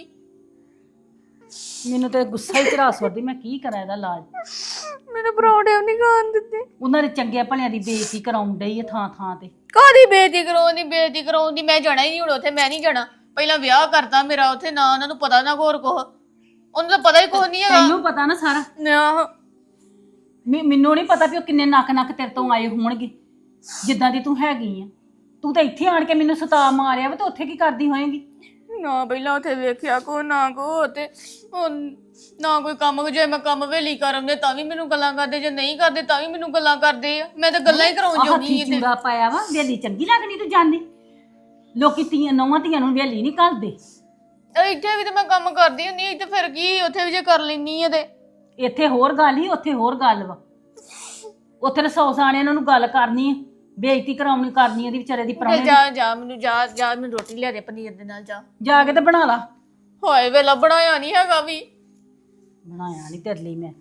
ਮੈਨੂੰ ਤੇ ਗੁੱਸਾ ਹੀ ਚੜਾ ਸੁੱਟਦੀ ਮੈਂ ਕੀ ਕਰਾਂ ਇਹਦਾ ਇਲਾਜ? ਮੇਰੇ ਪਰੌਂਠੇ ਨਹੀਂ ਖਾਣ ਦਿੱਤੇ। ਉਹਨਾਂ ਦੇ ਚੰਗੇ ਭਲਿਆਂ ਦੀ ਬੇਇੱਜ਼ਤੀ ਕਰਾਉਣ ਡਈ ਆ ਥਾਂ ਥਾਂ ਤੇ। ਕਾਦੀ ਬੇਇੱਜ਼ਤੀ ਕਰਾਉਂਦੀ ਬੇਇੱਜ਼ਤੀ ਕਰਾਉਂਦੀ ਮੈਂ ਜਾਣਾ ਹੀ ਨਹੀਂ ਹੁਣ ਉੱਥੇ ਮੈਂ ਨਹੀਂ ਜਾਣਾ। ਪਹਿਲਾਂ ਵਿਆਹ ਕਰਤਾ ਮੇਰਾ ਉੱਥੇ ਨਾ ਉਹਨਾਂ ਨੂੰ ਪਤਾ ਨਾ ਹੋਰ ਕੁਛ। ਉਹਨੂੰ ਤਾਂ ਪਤਾ ਹੀ ਕੁਛ ਨਹੀਂ ਹੈਗਾ। ਤੈਨੂੰ ਪਤਾ ਨਾ ਸਾਰਾ। ਨਾ। ਮੈਂ- ਮੈਨੂੰ ਨਹੀਂ ਪਤਾ ਵੀ ਉਹ ਕਿੰਨੇ ਨੱਕ ਨੱਕ ਤੇਰੇ ਤੋਂ ਆਏ ਹੋਣਗੇ ਜਿੱਦਾਂ ਦੀ ਤੂੰ ਹੈਗੀ ਆ। ਤੂੰ ਤਾਂ ਇੱਥੇ ਆਣ ਕੇ ਮੈਨੂੰ ਸਤਾ ਮਾਰਿਆ ਵਾ ਤੇ ਉੱਥੇ ਕੀ ਕਰਦੀ ਹੋਏਂਗੀ? ਨਾ ਪਹਿਲਾਂ ਉੱਥੇ ਵੇਖਿਆ ਕੋ ਨਾ ਕੋ ਤੇ ਉਹ ਨਾ ਕੋਈ ਕੰਮ ਜੇ ਮੈਂ ਕੰਮ ਵੇਲੀ ਕਰਾਂਦੇ ਤਾਂ ਵੀ ਮੈਨੂੰ ਗੱਲਾਂ ਕਰਦੇ ਜੇ ਨਹੀਂ ਕਰਦੇ ਤਾਂ ਵੀ ਮੈਨੂੰ ਗੱਲਾਂ ਕਰਦੇ ਆ। ਮੈਂ ਤਾਂ ਗੱਲਾਂ ਹੀ ਕਰਾਉਣ ਆਹ ਜੋਗੀ ਇੱਥੇ। ਚੂੜਾ ਪਾਇਆ ਵਾ ਵੇਲੀ ਚੰਗੀ ਲੱਗਣੀ ਤੂੰ ਜਾਂਦੀ। ਲੋਕੀ ਧੀਆਂ ਨੌਵਾਂ ਧੀਆਂ ਨੂੰ ਵੇਲੀ ਨਹੀਂ ਕਰਦੇ ਇੱਥੇ ਵੀ ਤੇ ਮੈਂ ਕੰਮ ਕਰਦੀ ਹੁੰਦੀ ਇੱਥੇ ਫਿਰ ਕੀ ਉੱਥੇ ਵੀ ਜੇ ਕਰ ਲੈਣੀ ਆ ਤੇ। ਇੱਥੇ ਹੋਰ ਗੱਲ ਹੀ ਉੱਥੇ ਹੋਰ ਗੱਲ ਵਾ। ਉੱਥੇ ਤਾਂ ਸੌ ਸਾਣੇ ਇਹਨਾਂ ਨੂੰ ਗੱਲ ਕਰਨੀ ਆ। ਬੇਇੱਜ਼ਤੀ ਕਰਾਉਣੀ ਕਰਨੀ ਇਹਦੀ ਵਿਚਾਰੇ ਦੀ ਪ੍ਰਾਹੁਣੇ ਜਾ ਜਾ ਮੈਨੂੰ ਜਾ ਜਾ ਮੈਨੂੰ ਰੋਟੀ ਲਿਆ ਦੇ ਪਨੀਰ ਦੇ ਨਾਲ ਜਾ। ਜਾ ਕੇ ਤੇ ਬਣਾ ਲਾ। ਹੋਏ ਵੇਲਾ ਬਣਾਇਆ ਨਹੀਂ ਹੈਗਾ ਵੀ। ਬਣਾਇਆ ਨਹੀਂ ਤੇਰੇ ਲਈ ਮੈਂ।